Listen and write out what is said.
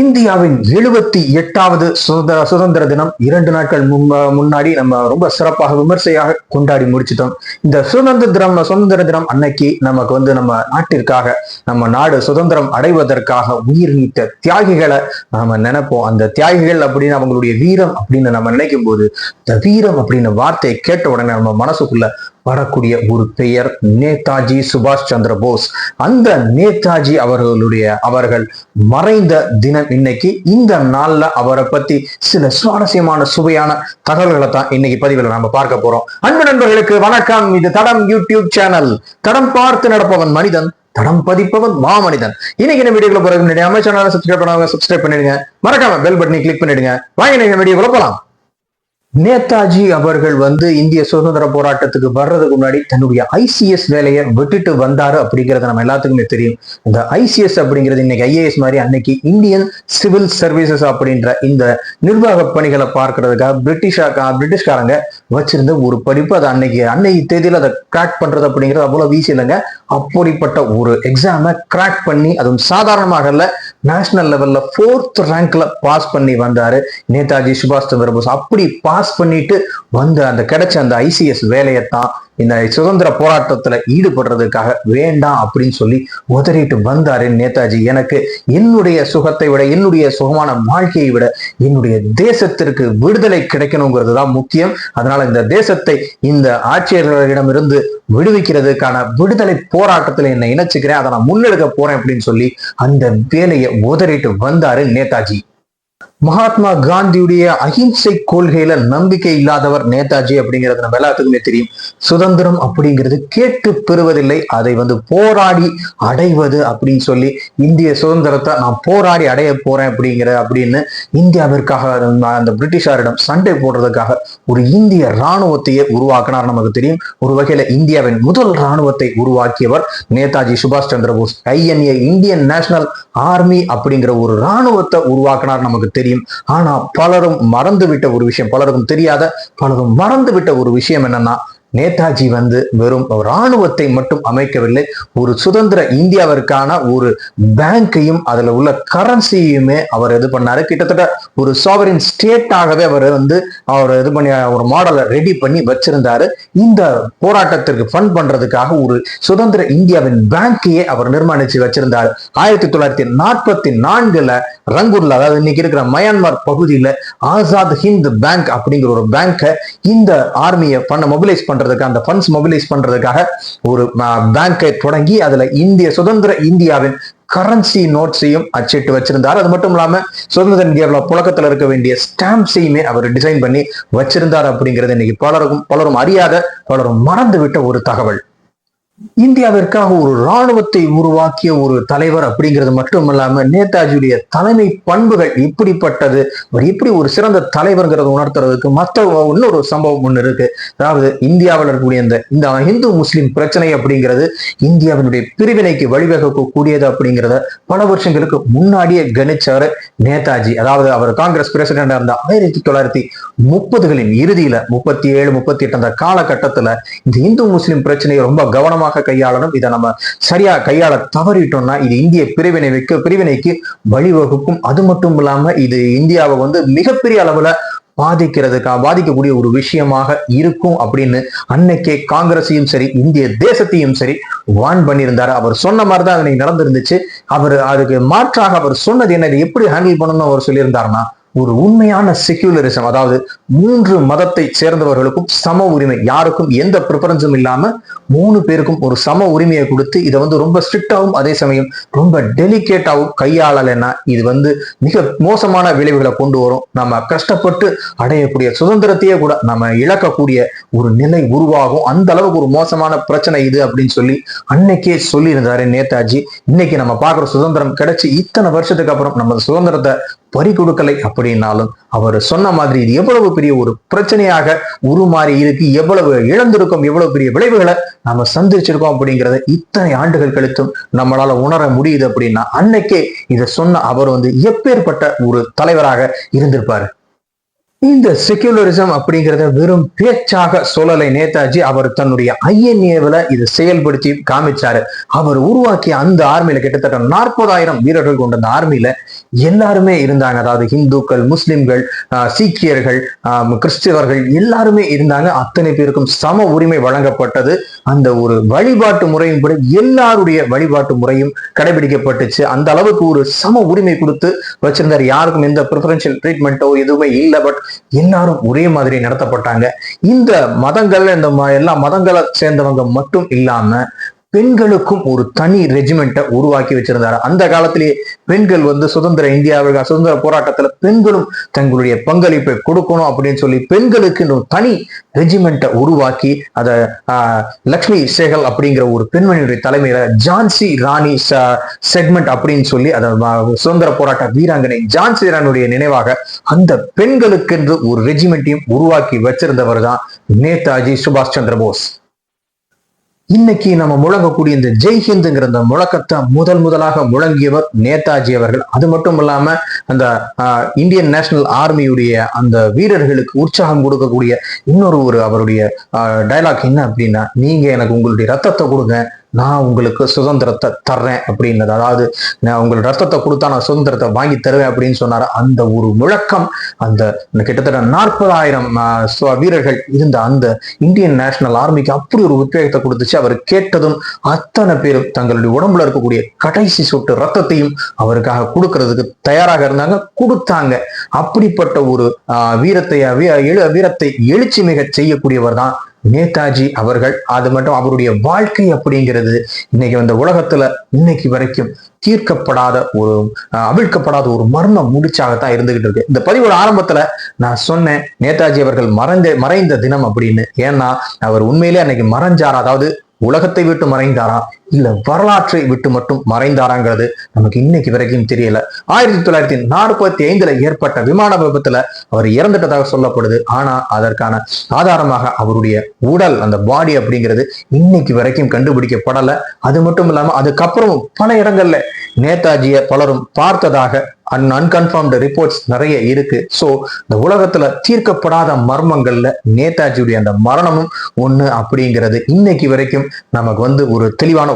இந்தியாவின் எழுபத்தி எட்டாவது சுதந்திர சுதந்திர தினம் இரண்டு நாட்கள் முன்னாடி நம்ம ரொம்ப சிறப்பாக விமர்சையாக கொண்டாடி முடிச்சிட்டோம். இந்த சுதந்திர தினம் சுதந்திர தினம் அன்னைக்கு நமக்கு வந்து நம்ம நாட்டிற்காக நம்ம நாடு சுதந்திரம் அடைவதற்காக உயிர் நீத்த தியாகிகளை நாம நினைப்போம். அந்த தியாகிகள் அப்படின்னு அவங்களுடைய வீரம் அப்படின்னு நம்ம நினைக்கும் போது இந்த வீரம் அப்படின்னு வார்த்தையை கேட்ட உடனே நம்ம மனசுக்குள்ள வரக்கூடிய ஒரு பெயர் நேதாஜி சுபாஷ் சந்திர போஸ். அந்த நேதாஜி அவர்களுடைய அவர்கள் மறைந்த தினம் இன்னைக்கு இந்த நாள்ல அவரை பத்தி சில சுவாரஸ்யமான சுவையான தகவல்களை தான் இன்னைக்கு பதிவில் நம்ம பார்க்க போறோம். அன்பு நண்பர்களுக்கு வணக்கம். இது தடம் யூடியூப் சேனல். தடம் பார்த்து நடப்பவன் மனிதன் தடம் பதிப்பவன் மாமனிதன். இன்னைக்கு இந்த வீடியோக்குள்ள போறது முன்னாடி சேனலை சப்ஸ்கிரைப் பண்ணாங்க சப்ஸ்கிரைப் பண்ணிடுங்க. மறக்காம பெல் பட்டனை கிளிக் பண்ணிடுங்க. வாங்க இந்த வீடியோக்குள்ள போலாம். நேதாஜி அவர்கள் வந்து இந்திய சுதந்திர போராட்டத்துக்கு வர்றதுக்கு முன்னாடி தன்னுடைய ஐசிஎஸ் வேலையை விட்டுட்டு வந்தாரு அப்படிங்கறது நம்ம எல்லாத்துக்குமே தெரியும். இந்த ஐசிஎஸ் அப்படிங்கிறது இன்னைக்கு ஐஏஎஸ் மாதிரி அன்னைக்கு இந்தியன் சிவில் சர்வீசஸ் அப்படின்ற இந்த நிர்வாக பணிகளை பார்க்கறதுக்காக பிரிட்டிஷா பிரிட்டிஷ்காரங்க வச்சிருந்த ஒரு படிப்பு. அது அன்னைக்கு அன்னைக்கு தேதியில் அதை கிராக் பண்றது அப்படிங்கிறது அவ்வளவு ஈஸி இல்லைங்க. அப்படிப்பட்ட ஒரு எக்ஸாமை கிராக் பண்ணி அதுவும் சாதாரணமாக இல்லை நேஷனல் லெவல்ல ஃபோர்த் ரேங்க்ல பாஸ் பண்ணி வந்தாரு. நேதாஜி சுபாஷ் சந்திர போஸ் அப்படி பாஸ் பண்ணிட்டு வந்த அந்த கிடைச்ச அந்த ஐசிஎஸ் வேலையை தான் இந்த சுதந்திர போராட்டத்துல ஈடுபடுறதுக்காக வேண்டாம் அப்படின்னு சொல்லி உதறிட்டு வந்தாரு நேதாஜி. எனக்கு என்னுடைய சுகத்தை விட என்னுடைய சுகமான வாழ்க்கையை விட என்னுடைய தேசத்திற்கு விடுதலை கிடைக்கணுங்கிறது தான் முக்கியம். அதனால இந்த தேசத்தை இந்த ஆட்சியர்களிடமிருந்து விடுவிக்கிறதுக்கான விடுதலை போராட்டத்துல என்னை இணைச்சுக்கிறேன். அதை நான் முன்னெடுக்க போறேன் அப்படின்னு சொல்லி அந்த வேலையை உதறிட்டு வந்தாரு நேதாஜி. மகாத்மா காந்தியுடைய அகிம்சை கொள்கையில நம்பிக்கை இல்லாதவர் நேதாஜி அப்படிங்கிறது நம்ம எல்லாத்துக்குமே தெரியும். சுதந்திரம் அப்படிங்கிறது கேட்டு பெறுவதில்லை அதை வந்து போராடி அடைவது அப்படின்னு சொல்லி இந்திய சுதந்திரத்தை நான் போராடி அடைய போறேன் அப்படிங்கிற அப்படின்னு இந்தியாவிற்காக அந்த பிரிட்டிஷாரிடம் சண்டை போடுறதுக்காக ஒரு இந்திய ராணுவத்தையே உருவாக்கினார் நமக்கு தெரியும். ஒரு வகையில இந்தியாவின் முதல் ராணுவத்தை உருவாக்கியவர் நேதாஜி சுபாஷ் Chandra Bose. INA Indian National Army அப்படிங்கிற ஒரு ராணுவத்தை உருவாக்கினார் நமக்கு தெரியும். ஆனா பலரும் மறந்து விட்ட ஒரு விஷயம் பலருக்கும் தெரியாத பலரும் மறந்து விட்ட ஒரு விஷயம் என்னன்னா நேதாஜி வந்து வெறும் இராணுவத்தை மட்டும் அமைக்கவில்லை ஒரு சுதந்திர இந்தியாவிற்கான ஒரு பேங்கையும் அதில் உள்ள கரன்சியுமே அவர் இது பண்ணாரு. கிட்டத்தட்ட ஒரு சாவரின் ஸ்டேட்டாகவே அவர் வந்து அவர் இது பண்ணி ஒரு மாடலை ரெடி பண்ணி வச்சிருந்தாரு. இந்த போராட்டத்திற்கு ஃபண்ட் பண்றதுக்காக ஒரு சுதந்திர இந்தியாவின் பேங்கையே அவர் நிர்மாணிச்சு வச்சிருந்தார். ஆயிரத்தி தொள்ளாயிரத்தி நாற்பத்தி நான்குல ரங்கூர்ல அதாவது இன்னைக்கு இருக்கிற மயான்மர் பகுதியில ஆசாத் ஹிந்த் பேங்க் அப்படிங்கிற ஒரு பேங்கை இந்த ஆர்மியை பண்ண மொபிலைஸ் பண்றதுக்கு அந்த ஃபண்ட்ஸ் மொபிலைஸ் பண்றதுக்காக ஒரு பேங்கை தொடங்கி அதுல இந்திய சுதந்திர இந்தியாவின் கரன்சி நோட்ஸையும் அச்சிட்டு வச்சிருந்தார். அது மட்டும் இல்லாம சுதந்திர இந்தியாவில் புழக்கத்துல இருக்க வேண்டிய ஸ்டாம்ப்ஸையுமே அவர் டிசைன் பண்ணி வச்சிருந்தார் அப்படிங்கிறது இன்னைக்கு பலருக்கும் பலரும் அறியாத பலரும் மறந்து விட்ட ஒரு தகவல். இந்தியாவிற்காக ஒரு இராணுவத்தை உருவாக்கிய ஒரு தலைவர் அப்படிங்கிறது மட்டும் இல்லாம நேதாஜியுடைய தலைமை பண்புகள் இப்படிப்பட்டது. அவர் எப்படி ஒரு சிறந்த தலைவர்ங்கிறத உணர்த்துறதுக்கு மற்ற இன்னொரு சம்பவம் ஒன்று இருக்கு. அதாவது இந்தியாவில் இருக்கக்கூடிய இந்த இந்த இந்து முஸ்லிம் பிரச்சனை அப்படிங்கிறது இந்தியாவினுடைய பிரிவினைக்கு வழிவகுக்கக்கூடியது அப்படிங்கிறத பல வருஷங்களுக்கு முன்னாடியே கணிச்சாரு நேதாஜி. அதாவது அவர் காங்கிரஸ் பிரசிடண்டா இருந்த ஆயிரத்தி தொள்ளாயிரத்தி முப்பதுகளின் இறுதியில முப்பத்தி ஏழு முப்பத்தி எட்டு அந்த காலகட்டத்துல இந்த இந்து முஸ்லிம் பிரச்சனையை ரொம்ப கவனமாக கையாளணும். இதை நம்ம சரியா கையாள தவறிட்டோம்னா இது இந்திய பிரிவினை வைக்க பிரிவினைக்கு வழிவகுக்கும். அது மட்டும் இல்லாம இது இந்தியாவை வந்து மிகப்பெரிய அளவுல பாதிக்கிறதுக்கா பாதிக்கக்கூடிய ஒரு விஷயமாக இருக்கும் அப்படின்னு அன்னைக்கே காங்கிரஸையும் சரி இந்திய தேசத்தையும் சரி வான் பண்ணியிருந்தாரு. அவர் சொன்ன மாதிரி தான் அன்னைக்கு நடந்திருந்துச்சு. அவர் அதுக்கு மாற்றாக அவர் சொன்னது என்ன இதை எப்படி ஹேண்டில் பண்ணணும்னு அவர் சொல்லியிருந்தாருன்னா ஒரு உண்மையான செக்யூலரிசம் அதாவது மூன்று மதத்தை சேர்ந்தவர்களுக்கும் சம உரிமை யாருக்கும் எந்த ப்ரிஃபரன்ஸும் இல்லாம மூணு பேருக்கும் ஒரு சம உரிமையை கொடுத்து இதை வந்து ரொம்ப ஸ்ட்ரிக்டாகவும் அதே சமயம் ரொம்ப டெலிகேட்டாகவும் கையாளலைன்னா இது வந்து மிக மோசமான விளைவுகளை கொண்டு வரும். நம்ம கஷ்டப்பட்டு அடையக்கூடிய சுதந்திரத்தையே கூட நம்ம இழக்கக்கூடிய ஒரு நிலை உருவாகும். அந்த அளவுக்கு ஒரு மோசமான பிரச்சனை இது அப்படின்னு சொல்லி அன்னைக்கே சொல்லியிருந்தாரு நேதாஜி. இன்னைக்கு நம்ம பார்க்குற சுதந்திரம் கிடைச்சி இத்தனை வருஷத்துக்கு அப்புறம் நம்ம சுதந்திரத்தை பறி கொடுக்கலை அப்படின்னாலும் அவர் சொன்ன மாதிரி இது எவ்வளவு பெரிய ஒரு பிரச்சனையாக உருமாறி இருக்கு எவ்வளவு இழந்திருக்கும் எவ்வளவு பெரிய விளைவுகளை நம்ம சந்திச்சிருக்கோம் அப்படிங்கறத இத்தனை ஆண்டுகள் கழித்தும் நம்மளால உணர முடியுது அப்படின்னா அன்னைக்கே இதை சொன்ன அவர் வந்து எப்பேற்பட்ட ஒரு தலைவராக இருந்திருப்பாரு. இந்த செக்யூலரிசம் அப்படிங்கிறத வெறும் பேச்சாக சொல்லலை நேதாஜி. அவர் தன்னுடைய ஐஎன்ஏவில் இதை செயல்படுத்தி காமிச்சாரு. அவர் உருவாக்கிய அந்த ஆர்மியில கிட்டத்தட்ட நாற்பதாயிரம் வீரர்கள் கொண்ட அந்த ஆர்மியில எல்லாருமே இருந்தாங்க. அதாவது இந்துக்கள் முஸ்லிம்கள் ஆஹ் சீக்கியர்கள் ஆஹ் கிறிஸ்தவர்கள் எல்லாருமே இருந்தாங்க. அத்தனை பேருக்கும் சம உரிமை வழங்கப்பட்டது. அந்த ஒரு வழிபாட்டு முறையின்படி எல்லாருடைய வழிபாட்டு முறையும் கடைபிடிக்கப்பட்டுச்சு. அந்த அளவுக்கு ஒரு சம உரிமை கொடுத்து வச்சிருந்தார். யாருக்கும் எந்த ப்ரிஃபரன்ஷியல் ட்ரீட்மெண்ட்டோ எதுவுமே இல்லை. பட் எல்லாரும் ஒரே மாதிரி நடத்தப்பட்டாங்க. இந்த மதங்கள் இந்த ம- எல்லா மதங்களை சேர்ந்தவங்க மட்டும் இல்லாம பெண்களுக்கும் ஒரு தனி ரெஜிமெண்ட்டை உருவாக்கி வச்சிருந்தாரு. அந்த காலத்திலேயே பெண்கள் வந்து சுதந்திர இந்தியாவிற்கு சுதந்திர போராட்டத்துல பெண்களும் தங்களுடைய பங்களிப்பை கொடுக்கணும் அப்படின்னு சொல்லி பெண்களுக்கு ஒரு தனி ரெஜிமெண்ட்டை உருவாக்கி அதை ஆஹ், லக்ஷ்மி சேகல் அப்படிங்கிற ஒரு பெண்மணியுடைய தலைமையில ஜான்சி ராணி செக்மெண்ட் அப்படின்னு சொல்லி அதை சுதந்திர போராட்ட வீராங்கனை ஜான்சி ராணியுடைய நினைவாக அந்த பெண்களுக்கென்று ஒரு ரெஜிமெண்ட்டையும் உருவாக்கி வச்சிருந்தவர் தான் நேதாஜி சுபாஷ் சந்திர போஸ். இன்னைக்கு நம்ம முழங்கக்கூடிய இந்த ஜெய் ஹிந்துங்கிற முழக்கத்தை முதல் முதலாக முழங்கியவர் நேதாஜி அவர்கள். அது மட்டும் இல்லாம அந்த ஆஹ், இந்தியன் நேஷனல் ஆர்மியுடைய அந்த வீரர்களுக்கு உற்சாகம் கொடுக்கக்கூடிய இன்னொரு ஒரு அவருடைய டைலாக் என்ன அப்படின்னா நீங்க எனக்கு உங்களுடைய ரத்தத்தை கொடுங்க நான் உங்களுக்கு சுதந்திரத்தை தர்றேன் அப்படின்னது. அதாவது நான் உங்களுக்கு ரத்தத்தை கொடுத்தா நான் சுதந்திரத்தை வாங்கி தருவேன் அப்படின்னு சொன்னார்? அந்த ஒரு முழக்கம் அந்த கிட்டத்தட்ட நாற்பதாயிரம் வீரர்கள் இருந்த அந்த இந்தியன் நேஷனல் ஆர்மிக்கு அப்படி ஒரு உத்வேகத்தை கொடுத்துச்சு. அவர் கேட்டதும் அத்தனை பேரும் தங்களுடைய உடம்புல இருக்கக்கூடிய கடைசி சொட்டு ரத்தத்தையும் அவருக்காக கொடுக்கறதுக்கு தயாராக இருந்தாங்க. கொடுத்தாங்க. அப்படிப்பட்ட ஒரு ஆஹ், வீரத்தை வீ- எழு- வீரத்தை எழுச்சி மிக செய்யக்கூடியவர் தான் நேதாஜி அவர்கள் அது மட்டும் அவருடைய வாழ்க்கை அப்படிங்கிறது இன்னைக்கு இந்த உலகத்துல இன்னைக்கு வரைக்கும் தீர்க்கப்படாத ஒரு அவிழ்க்கப்படாத ஒரு மர்மம் முடிச்சாகத்தான் இருந்துகிட்டு இருக்கு. இந்த பதிவோட ஆரம்பத்துல நான் சொன்னேன் நேதாஜி அவர்கள் மறைந்த மறைந்த தினம் அப்படின்னு. ஏன்னா அவர் உண்மையிலே அன்னைக்கு மறைஞ்சாரா? அதாவது உலகத்தை விட்டு மறைந்தாரா? இல்ல வரலாற்றை விட்டு மட்டும் மறைந்தாராங்கிறது நமக்கு இன்னைக்கு வரைக்கும் தெரியல. ஆயிரத்தி தொள்ளாயிரத்தி நாற்பத்தி ஐந்துல ஏற்பட்ட விமான விபத்துல அவர் இறந்துட்டதாக சொல்லப்படுது. ஆனா அதற்கான ஆதாரமாக அவருடைய உடல் அந்த பாடி அப்படிங்கிறது இன்னைக்கு வரைக்கும் கண்டுபிடிக்கப்படல. அது மட்டும் இல்லாம அதுக்கப்புறம் பல இடங்கள்ல நேதாஜியை பலரும் பார்த்ததாக அன் அன்கன்ஃபார்ம்டு ரிப்போர்ட்ஸ் நிறைய இருக்கு. ஸோ இந்த உலகத்துல தீர்க்கப்படாத மர்மங்கள்ல நேதாஜியுடைய அந்த மரணமும் ஒண்ணு அப்படிங்கிறது இன்னைக்கு வரைக்கும் நமக்கு வந்து ஒரு தெளிவான